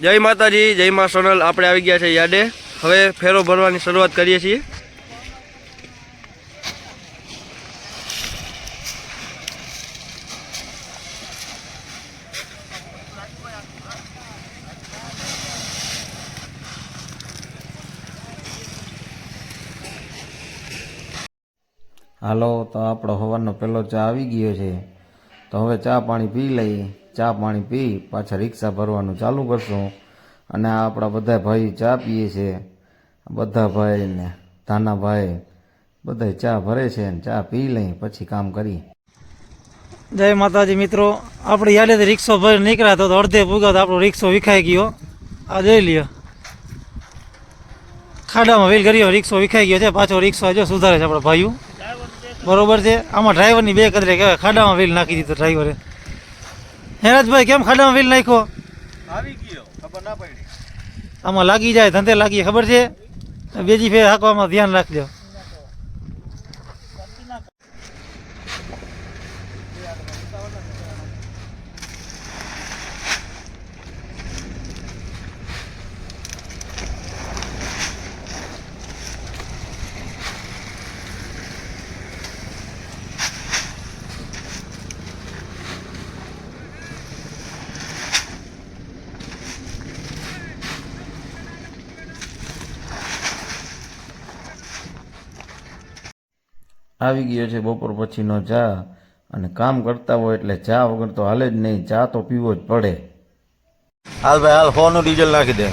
જય માતાજી, જય મા સોનલ. આપણે આવી ગયા છે યાદે. હવે ફેરો ભરવાની શરૂઆત કરીએ છીએ. હાલો, તો આપણો સવારનો પહેલો ચા આવી ગયો છે. તો હવે ચા પાણી પી લઈએ. ચા પાણી પી, પાછા રિક્ષા ભરવાનું ચાલુ કરશું. અને આપણા બધા ભાઈ ચા પીએ છે. બધા ભાઈ ને ધાના ભાઈ બધા ચા ભરે છે ને ચા પી લઈ, પછી કામ કરી. જય માતાજી મિત્રો. આપણે યાદ રિક્ષો ભરી નીકળ્યા તો અડધે પૂગ્યા તો આપણો રિક્ષો વિખાઈ ગયો. આ જોઈ લ્યો. ખાડામાં વેલ કર્યો રિક્ષો વિખાઈ ગયો છે. પાછો રિક્ષો જો સુધારે છે આપણો ભાઈઓ. બરોબર છે? આમાં ડ્રાઈવરની બે કદરે કહેવાય, ખાડામાં વેલ નાખી દીધો ડ્રાઈવરે હેરાજભાઈ કેમ ખાડામાં વીલ નાખ્યો? આવી ગયો ખબર ના પડી. આમાં લાગી જાય ધંધે લાગી ખબર છે? બેજી ફેર હાંકવામાં ધ્યાન રાખજો. આવી ગયો છે બપોર પછીનો ચા. અને કામ કરતા હોય એટલે ચા વગર તો હાલે જ નહીં ચા તો પીવો જ પડે. હાલ ભાઈ હાલ ફોનનું ડીઝલ નાખી દે.